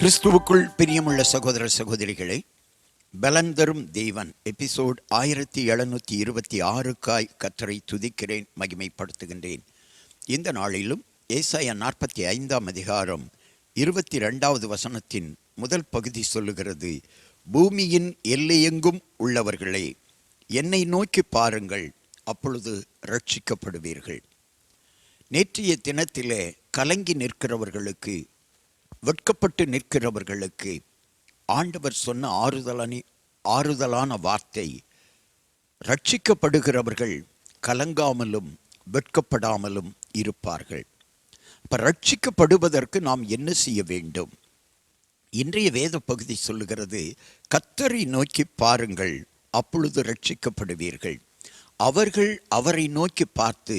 கிறிஸ்துவுக்குள் பிரியமுள்ள சகோதர சகோதரிகளை பலன் தரும் தேவன் எபிசோட் ஆயிரத்தி எழுநூற்றி இருபத்தி ஆறுக்காய் கத்தரை துதிக்கிறேன் மகிமைப்படுத்துகின்றேன். இந்த நாளிலும் ஏசாய நாற்பத்தி ஐந்தாம் அதிகாரம் இருபத்தி ரெண்டாவது வசனத்தின் முதல் பகுதி சொல்லுகிறது பூமியின் எல்லையெங்கும் உள்ளவர்களே என்னை நோக்கி பாருங்கள் அப்பொழுது ரட்சிக்கப்படுவீர்கள் நேற்றைய தினத்திலே கலங்கி நிற்கிறவர்களுக்கு வெட்கப்பட்டு நிற்கிறவர்களுக்கு ஆண்டவர் சொன்ன ஆறுதலானி ஆறுதலான வார்த்தை ரட்சிக்கப்படுகிறவர்கள் கலங்காமலும் வெட்கப்படாமலும் இருப்பார்கள். இப்போ ரட்சிக்கப்படுவதற்கு நாம் என்ன செய்ய வேண்டும்? இன்றைய வேத பகுதி சொல்லுகிறது கத்தரை நோக்கி பாருங்கள் அப்பொழுது ரட்சிக்கப்படுவீர்கள். அவர்கள் அவரை நோக்கி பார்த்து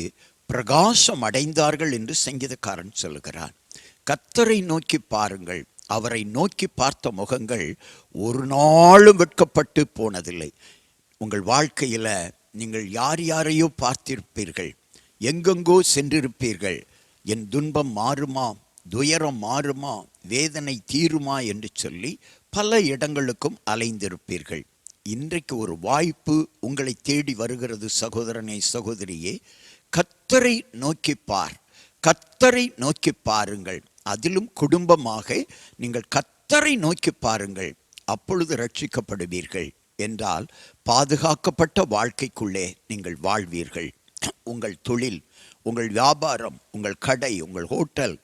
பிரகாசம் அடைந்தார்கள் என்று சங்கீதக்காரன் சொல்லுகிறான். கத்தரை நோக்கி பாருங்கள். அவரை நோக்கி பார்த்த முகங்கள் ஒரு நாளும் வெட்கப்பட்டு போனதில்லை. உங்கள் வாழ்க்கையில் நீங்கள் யார் யாரையோ பார்த்திருப்பீர்கள். எங்கெங்கோ சென்றிருப்பீர்கள். என் துன்பம் மாறுமா? துயரம் மாறுமா? வேதனை தீருமா? என்று சொல்லி பல இடங்களுக்கும் அலைந்திருப்பீர்கள். இன்றைக்கு ஒரு வாய்ப்பு உங்களை தேடி வருகிறது சகோதரனே சகோதரியே. கத்தரை நோக்கி பார். கத்தரை நோக்கி பாருங்கள். அதிலும் குடும்பமாக நீங்கள் கத்தரை நோக்கி பாருங்கள் அப்பொழுது ரட்சிக்கப்படுவீர்கள் என்றால் பாதுகாக்கப்பட்ட வாழ்க்கைக்குள்ளே நீங்கள் வாழ்வீர்கள். உங்கள் தொழில் உங்கள் வியாபாரம் உங்கள் கடை உங்கள் ஹோட்டல்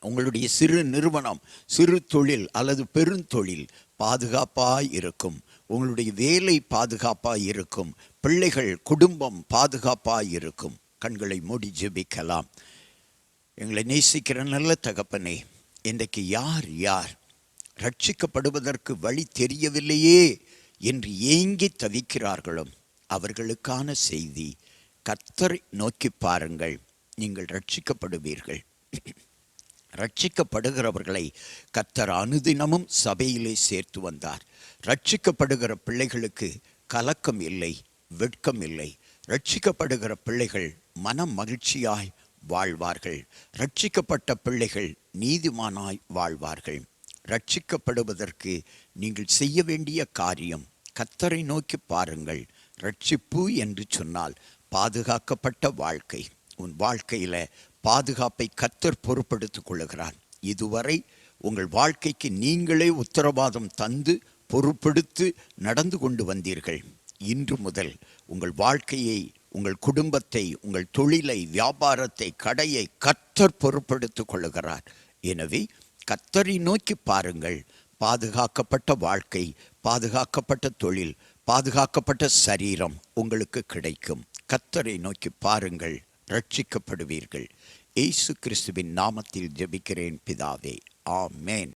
உங்களுடைய சிறு நிறுவனம் சிறு தொழில் அல்லது பெருந்தொழில் பாதுகாப்பாய் இருக்கும். உங்களுடைய வேலை பாதுகாப்பாக இருக்கும். பிள்ளைகள் குடும்பம் பாதுகாப்பாக இருக்கும். கண்களை மூடி ஜெபிக்கலாம். எங்களை நேசிக்கிற நல்ல தகப்பனே இன்றைக்கு யார் யார்? ரட்சிக்கப்படுவதற்கு வழி தெரியவில்லையே என்று ஏங்கி தவிக்கிறார்களோ அவர்களுக்கான செய்தி கத்தரை நோக்கி பாருங்கள் நீங்கள் ரட்சிக்கப்படுவீர்கள். ரட்சிக்கப்படுகிறவர்களை கத்தர் அனுதினமும் சபையிலே சேர்த்து வந்தார். ரட்சிக்கப்படுகிற பிள்ளைகளுக்கு கலக்கம் இல்லை வெட்கம் இல்லை. ரட்சிக்கப்படுகிற பிள்ளைகள் மனம் மகிழ்ச்சியாய் வாழ்வார்கள். ரட்சிக்கப்பட்ட பிள்ளைகள் நீதிமானாய் வாழ்வார்கள். ரட்சிக்கப்படுவதற்கு நீங்கள் செய்ய வேண்டிய காரியம் கத்தரை நோக்கி பாருங்கள். ரட்சிப்பு என்று சொன்னால் பாதுகாக்கப்பட்ட வாழ்க்கை. உன் வாழ்க்கையில பாதுகாப்பை கத்தர் பொறுப்படுத்திக் கொள்ளுகிறார் இதுவரை உங்கள் வாழ்க்கைக்கு நீங்களே உத்தரவாதம் தந்து பொறுப்படுத்து நடந்து கொண்டு வந்தீர்கள். இன்று முதல் உங்கள் வாழ்க்கையை உங்கள் குடும்பத்தை உங்கள் தொழிலை வியாபாரத்தை கடையை கத்தர் பொருட்படுத்திக் கொள்ளுகிறார். எனவே கத்தரை நோக்கி பாருங்கள். பாதுகாக்கப்பட்ட வாழ்க்கை பாதுகாக்கப்பட்ட தொழில் பாதுகாக்கப்பட்ட சரீரம் உங்களுக்கு கிடைக்கும். கத்தரை நோக்கி பாருங்கள். ரட்சிக்கப்படுவீர்கள் இயேசு கிறிஸ்துவின் நாமத்தில் ஜெபிக்கிறேன் பிதாவே. ஆமேன்.